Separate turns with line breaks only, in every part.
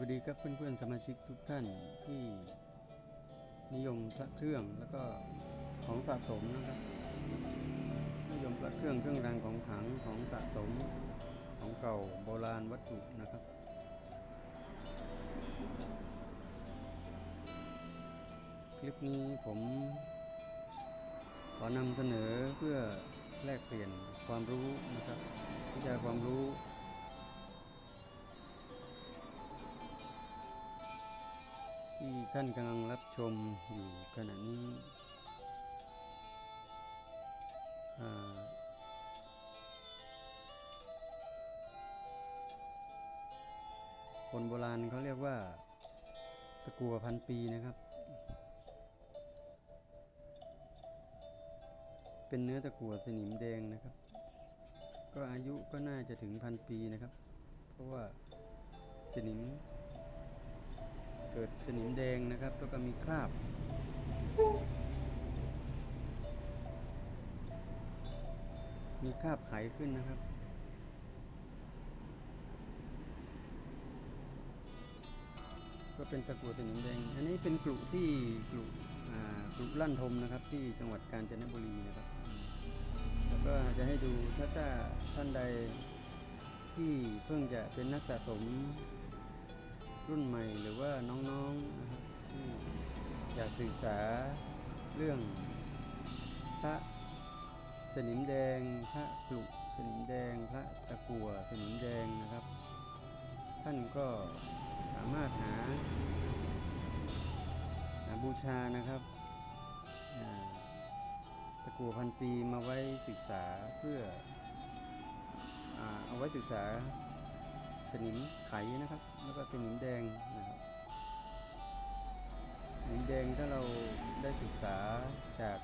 วัสดีครับเพื่อนๆสมาชิกทุกท่านที่นิยมพระเครื่องแล้วก็ของสะสมนะครับ นิยมพระเครื่องเครื่องรางของขลังของสะสมของเก่าโบราณวัตถุนะครับ คลิปนี้ผมขอนำเสนอเพื่อแลกเปลี่ยนความรู้นะครับวิชาความรู้ ที่ท่านกำลังรับชมอยู่ขณะนี้คนโบราณเขาเรียกว่า ตะกัวพันปีนะครับ เป็นเนื้อตะกัวสนิมแดงนะครับ ก็อายุก็น่าจะถึงพันปีนะครับ เพราะว่าสนิม เกิดสนิมแดงนะครับ แล้วก็มีคราบ มีคราบไขขึ้นนะครับก็เป็นตะกั่วสนิมแดง อันนี้เป็นกลุ่ที่กลุ่กลุ่ลั่นทมนะครับ ที่จังหวัดกาญจนบุรีนะครับ แล้วก็จะให้ดูถ้าท่านใดที่เพิ่งจะเป็นนักสะสม รุ่นใหม่หรือว่าน้องๆนะครับที่อยากศึกษาเรื่องพระสนิมแดง พระกลุกสนิมแดง พระตะกัวสนิมแดงนะครับ ท่านก็สามารถหาหาบูชานะครับตะกัวพันปีมาไว้ศึกษาเพื่ออเอาไว้ศึกษา สนิมไขนะครับ แล้วก็สนิมแดงนะครับสนิมแดงถ้าเราได้ศึกษาจาก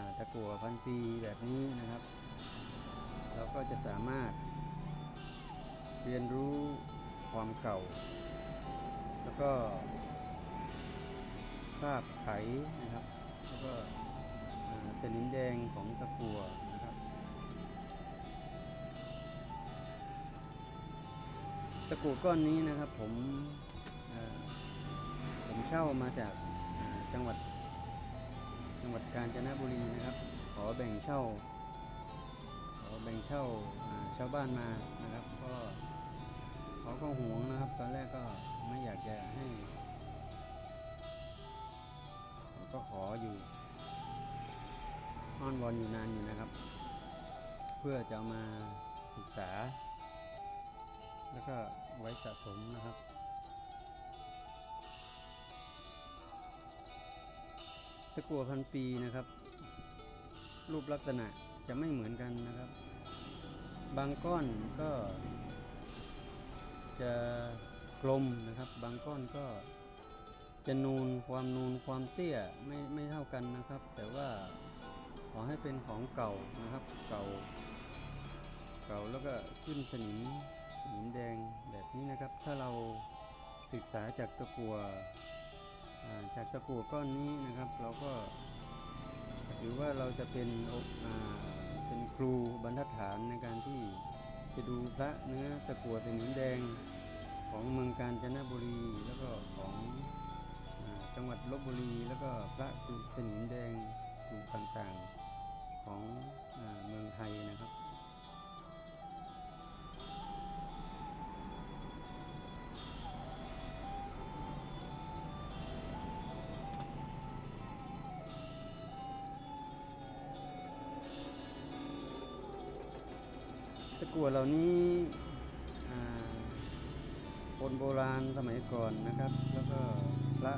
าตะกั่วพันปีแบบนี้นะครับ เราก็จะสามารถเรียนรู้ความเก่า แล้วก็คราบไขนะครับ แล้วก็สนิมแดงของตะกั่ว ตะกั่วก้อนนี้นะครับผมผมเช่ามาจากจังหวัดจังหวัดกาญจนบุรีนะครับ ขอแบ่งเช่า ขอแบ่งเช่าชาวบ้านมานะครับ ก็เขาก็ห่วงนะครับ ตอนแรกก็ไม่อยากจะให้ก็ขออยู่อ้อนวอนอยู่นานอยู่นะครับ เพื่อจะมาศึกษา แล้วก็ไว้สะสมนะครับ ตะกั่วพันปีนะครับ รูปลักษณะจะไม่เหมือนกันนะครับ บางก้อนก็ จะกลมนะครับ บางก้อนก็จะนูนความนูนความเตี้ยไม่ไม่เท่ากันนะครับ แต่ว่าขอให้เป็นของเก่านะครับ เก่า เก่าแล้วก็ขึ้นสนิม สนิมแดงแบบนี้นะครับ ถ้าเราศึกษาจากตะกั่วอ่าจากตะกั่วก้อนนี้นะครับ เราก็ถือว่าเราจะเป็นเป็นครูบรรทัดฐานในการที่จะดูพระเนื้อตะกั่วสนิมแดงของเมืองกาญจนบุรีแล้วก็ของอจังหวัดลบบุรี แล้วก็พระกรุสนิมแดงกรุต่างๆ กั่วเหล่านี้คนโบราณสมัยก่อนนะครับ แล้วก็พระ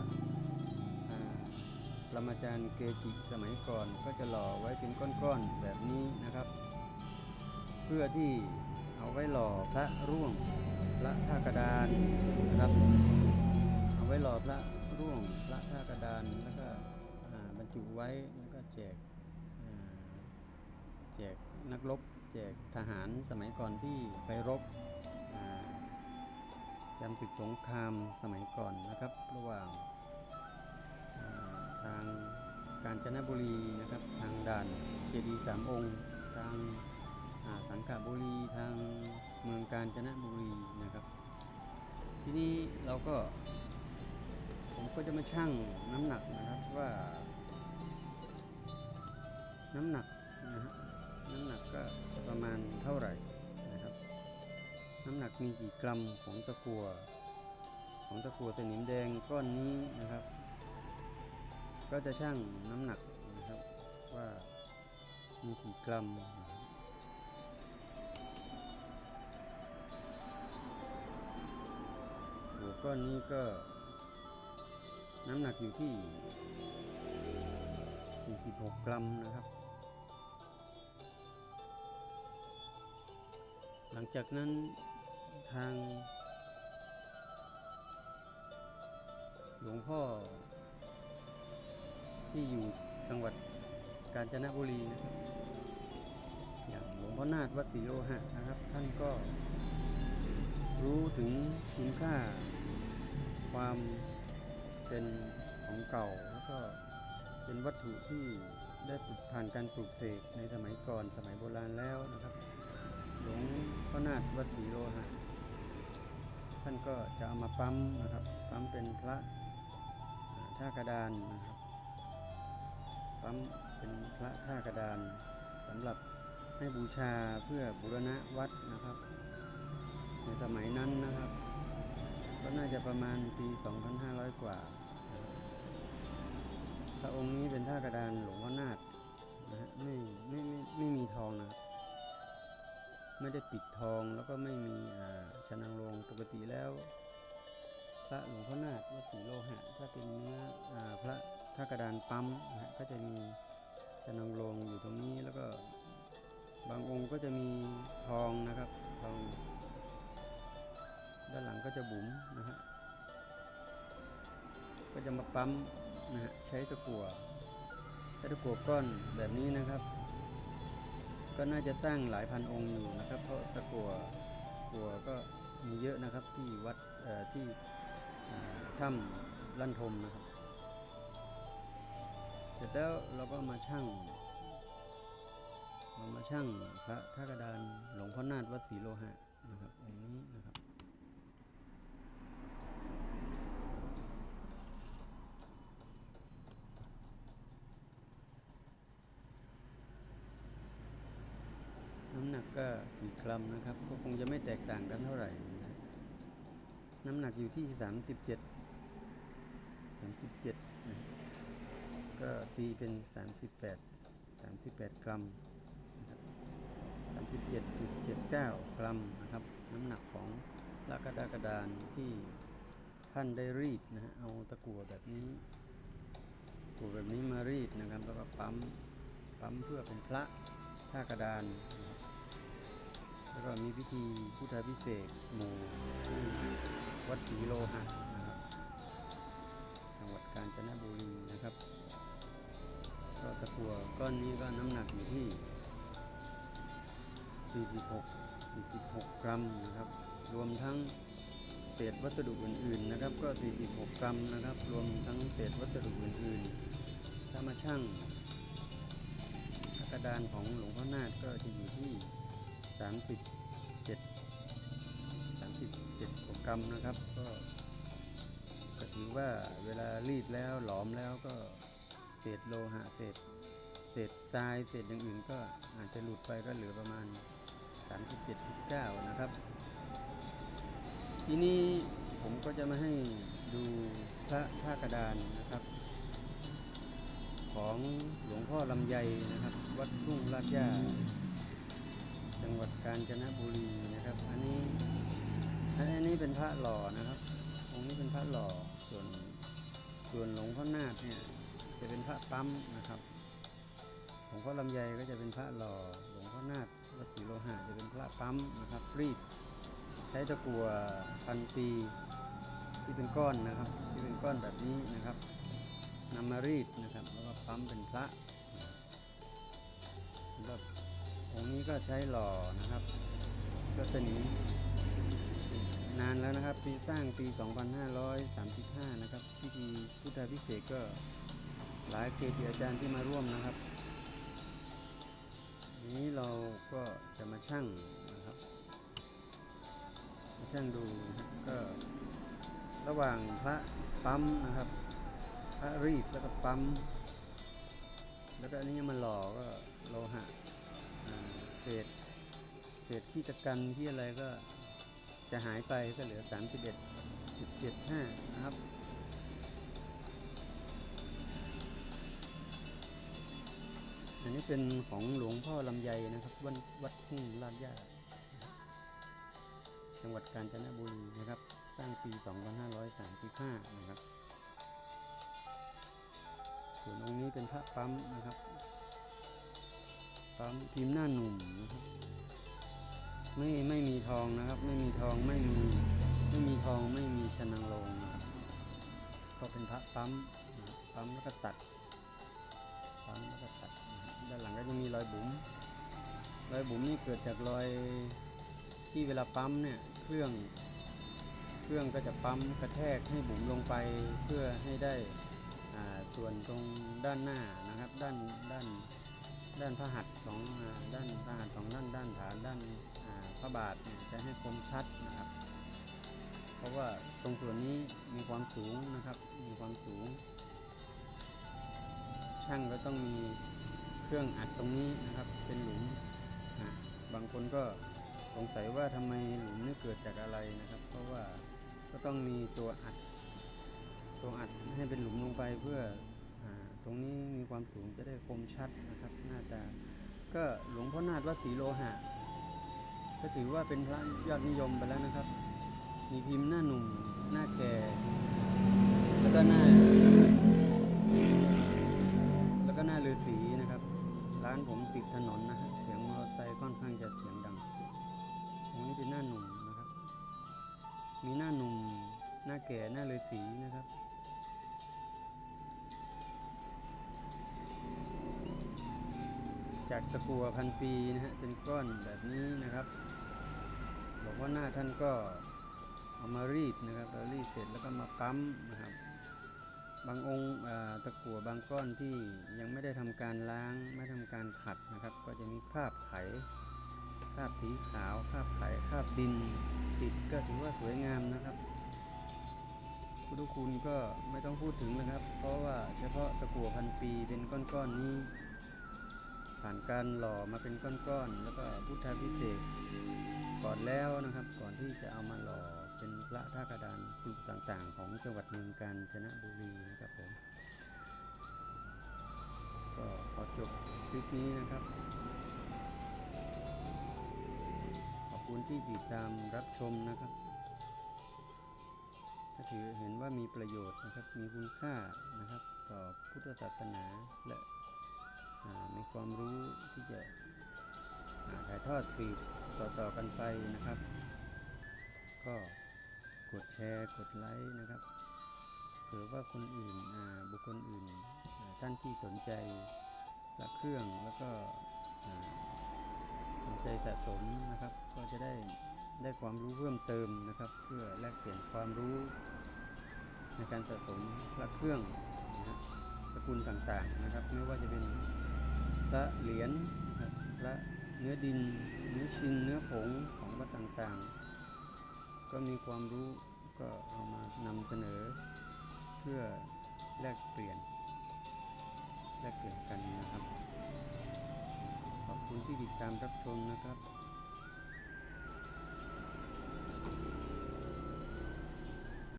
ปรมาจารย์เกจิสมัยก่อนก็จะหล่อไว้เป็นก้อนๆแบบนี้นะครับ เพื่อที่เอาไว้หล่อพระร่วงพระท่ากระดานนะครับ เอาไว้หล่อพระร่วงพระท่ากระดานแล้วก็บรรจุไว้แล้วก็แจกแจกนักรบ แจกทหารสมัยก่อนที่ไปรบยามศึกสงครามสมัยก่อนนะครับ ระหว่างทางกาญจนบุรีนะครับทางด่านเจดีสามองค์ ทางาสังขบุรีทางเมืองกาญจนบุรีนะครับที่ทีนี้เราก็ ผมก็จะมาชั่งน้ำหนักนะครับว่า น้ำหนักนะฮะ น้ำหนักก็ประมาณเท่าไหร่นะครับ น้ำหนักมีกี่กรัมของตะกัวของตะกัวสนิมแดงก้อนนี้นะครับ ก็จะชั่งน้ำหนักนะครับว่ามีกี่กรัมนะครับหัวก้อนนี้ก็น้ำหนักอยู่ที่ 46 กรัมนะครับ ลังจากนั้นทาง หลวงพ่อ ที่อยู่จังหวัดกาญจนบุรีนะครับ อย่างหลวงพ่อนาฏวัดศรีโลหะนะครับ ท่านก็รู้ถึงคุณค่าความเป็นของเก่าแล้วก็เป็นวัตถุที่ได้ผ่านการปลูกเสกในสมัยก่อนสมัยโบราณแล้วนะครับ ลวงพ่อนาฏวัดศรีโลหะท่านก็จะเอามาปั๊มนะครับ ปั๊มเป็นพระท่ากระดานนะครับ ปั๊มเป็นพระท่ากระดานสำหรับให้บูชาเพื่อบูรณะวัดนะครับ ในสมัยนั้นนะครับ ก็น่าจะประมาณปี 2500 กว่า พระองค์นี้เป็นท่ากระดานหลวง ติแล้ว พระหลวงพ่อนาฏวัดศรีโลหะถ้าเป็นเนื้อพระท่ากระดานปั๊มนะก็จะมีชนังโลงอยู่ตรงนี้แล้วก็บางองค์ก็จะมีทองนะครับทองด้านหลังก็จะบุ๋มนะฮะก็จะมาปั๊มนะฮะใช้ตะกั่วใช้ตะกั่วก้อนแบบนี้นะครับ ก็น่าจะสร้างหลายพันองค์อยู่นะครับ เพราะตะกั่วกัวก็ มีเยอะนะครับที่วัดที่ถ้ำลั่นทมนะครับ เสร็จแล้วเราก็มาช่างเรามาช่างพระท่ากระดานหลวงพ่อนาฏวัดศรีโลหะนะครับองค์นี้นะครับ น้ำหนั ก็กี่กรัมนะครับ ก็คงจะไม่แตกต่างกันเท่าไหร่นะน้ำหนักอยู่ที่สามสิบเจ็ดสามสิบเจ็ดนะก็ตีเป็นสามสิบแปดสามสิบแปดกรัมสามสิบเจ็ดจุดเจ็ดเก้ากรัมนะครับ น้ำหนักของลากระดากระดานที่ท่านได้รีดนะฮะเอาตะกั่วแบบนี้ตะกั่วแบบนี้มารีดนะครับ แล้วก็ปั๊มปั๊มเพื่อเป็นพระท่ากระดาน แล้วก็มีพิธีพุทธพิเศษหมู่ที่วัดศรีโลหะนะครับ จังหวัดกาญจนบุรีนะครับ ก็ตะกั่วก้อนนี้ก็น้ำหนักอยู่ที่ 46 46 กรัมนะครับ รวมทั้งเศษวัสดุอื่น ๆ นะครับ ก็ 46 กรัมนะครับ รวมทั้งเศษวัสดุอื่น ๆ ถ้ามาชั่งกระดานของหลวงพ่อนาฏก็จะอยู่ที่ 37 37กว่ากรัมนะครับ ก็ก็ถือว่าเวลารีดแล้วหลอมแล้วก็เศษโลหะเศษเศษทรายเศษอย่างอื่นก็อาจจะหลุดไปก็เหลือประมาณ 37.9 นะครับ ทีนี้ผมก็จะมาให้ดูพระท่ากระดานนะครับ ของหลวงพ่อลำไยนะครับ วัดทุ่งลาดย่าจังหวัด กาญจนบุรีนะครับ อันนี้อันนนี้เป็นพระหล่อนะครับองค์นี้เป็นพระหล่อส่วนส่วนหลวงพ่อนาฏเนี่ยจะเป็นพระปั๊มนะครับหลวงพ่อลำไยก็จะเป็นพระหล่อหลวงพ่อนาฏวัดศรีโลหะจะเป็นพระปั๊มนะครับรีดใช้ตะกั่วพันปีที่เป็นก้อนนะครับ ที่เป็นก้อนแบบนี้นะครับนำมารีดนะครับแล้วก็ปั๊มเป็นพระ นี้ก็ใช้หล่อนะครับ ก็สนิมนานแล้วนะครับ ปีสร้างปี 2535 นะครับ พิธีพุทธพิเศษกก็หลายเกจิอาจารย์ที่มาร่วมนะครับ นี้เราก็จะมาชั่งนะครับมาชั่งดูก็ระหว่างพระปั๊มนะครับ พระรีดแล้วก็ปั๊ม แล้วก็อันนี้มาหล่อก็โลหะ เศษเศษที่ตะกันที่อะไรก็จะหายไปก็เหลือ31.75นะครับอันนี้เป็นของหลวงพ่อลำไยนะครับ วัดวัดทุ่งลาดยาจังหวัดกาญจนบุรีนะครับ สร้างปี 2535 นะครับส่วนองค์นี้เป็นพระปั๊มนะครับ ปั๊มพิมพ์หน้าหนุ่มนะครับไม่ไม่มีทองนะครับ ไม่มีทองไม่มีไม่มีทองไม่มีชนังโลงนะครับก็เป็นพระปั๊มนะครับปั๊มแล้วก็ตัดปั๊มแล้วก็ตัดด้านหลังก็จะมีรอยบุ๋มรอยบุ๋มนี่เกิดจากรอยที่เวลาปั๊มเนี่ยเครื่องเครื่องก็จะปั๊มกระแทกให้บุ๋มลงไปเพื่อให้ได้ส่วนตรงด้านหน้านะครับ ด้านด้าน ด้านพระหัตถ์ของด้านพระหัตถ์ของด้านด้านฐานด้านพระบาทจะให้คมชัดนะครับ เพราะว่าตรงส่วนนี้มีความสูงนะครับ มีความสูง ช่างก็ต้องมีเครื่องอัดตรงนี้นะครับ เป็นหลุมอะบางคนก็สงสัยว่าทำไมหลุมนี่เกิดจากอะไรนะครับ เพราะว่าก็ต้องมีตัวอัด ตัวอัดให้เป็นหลุมลงไปเพื่อ ตรงนี้มีความสูงจะได้คมชัดนะครับหน้าตา ก็หลวงพ่อนาฏวัดศรีโลหะ ก็ถือว่าเป็นพระยอดนิยมไปแล้วนะครับ มีพิมพ์หน้าหนุ่ม หน้าแก่ แล้วก็หน้า จากตะกัวพันปีนะฮะเป็นก้อนแบบนี้นะครับ บอกว่าหน้าท่านก็เอามารีดนะครับรีดเสร็จแล้วก็มาปั๊มนะครับ บางองค์ตะกั่วบางก้อนที่ยังไม่ได้ทำการล้างไม่ทำการขัดนะครับ ก็จะมีคราบไขคราบสีขาวคราบไขคราบดินติดก็ถือว่าสวยงามนะครับพุทธคุณก็ไม่ต้องพูดถึงนะครับ เพราะว่าเฉพาะตะกั่วพันปีเป็นก้อนๆนี้ ผ่านการหล่อมาเป็นก้อนๆ แล้วก็พุทธาพิเศษกก่อนแล้วนะครับ ก่อนที่จะเอามาหล่อเป็นพระท่ากระดานกลุ่มต่างๆ ของจังหวัดเมืองกาญจนบุรีนะครับผม ก็ขอจบคลิปนี้นะครับ ขอบคุณที่ติดตามรับชมนะครับ ถ้าถือเห็นว่ามีประโยชน์นะครับ มีคุณค่านะครับ ต่อพุทธศาสนาและ มีความรู้ที่จะถ่ายทอดสืบต่อๆกันไปนะครับ ก็กดแชร์กดไลค์นะครับเผื่อว่าคนอื่นบุคคลอื่นท่านที่สนใจพระเครื่องแล้วก็สนใจสะสมนะครับ ก็จะได้ได้ความรู้เพิ่มเติมนะครับ เพื่อแลกเปลี่ยนความรู้ในการสะสมพระเครื่อง ครับสกุลต่างๆนะครับ ไม่ว่าจะเป็นพระเหรียญนะครับพระเนื้อดิน เนื้อชินเนื้อผงของวัดต่างๆ ก็มีความรู้ก็เอามานำเสนอ เพื่อแลกเปลี่ยน แลกเปลี่ยนกันนะครับ ขอบคุณที่ติดตามรับชมนะครับ